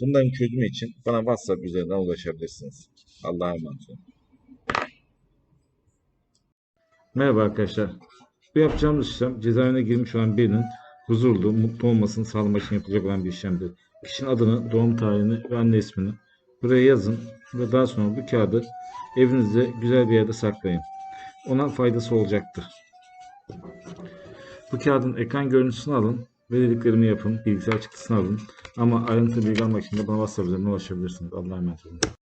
Bunların çözümü için bana WhatsApp üzerinden ulaşabilirsiniz. Allah'a emanet olun. Merhaba arkadaşlar. Bu yapacağımız işlem cezaevine girmiş olan birinin huzurlu, mutlu olmasını sağlamak için yapılacak olan bir işlemdir. Kişinin adını, doğum tarihini ve anne ismini buraya yazın ve daha sonra bu kağıdı evinizde güzel bir yerde saklayın. Ona faydası olacaktır. Bu kağıdın ekran görüntüsünü alın ve dediklerimi yapın. Bilgisayar çıktısını alın. Ama ayrıntılı bilgi almak için de bana WhatsApp üzerinden ulaşabilirsiniz. Allah'a emanet olun.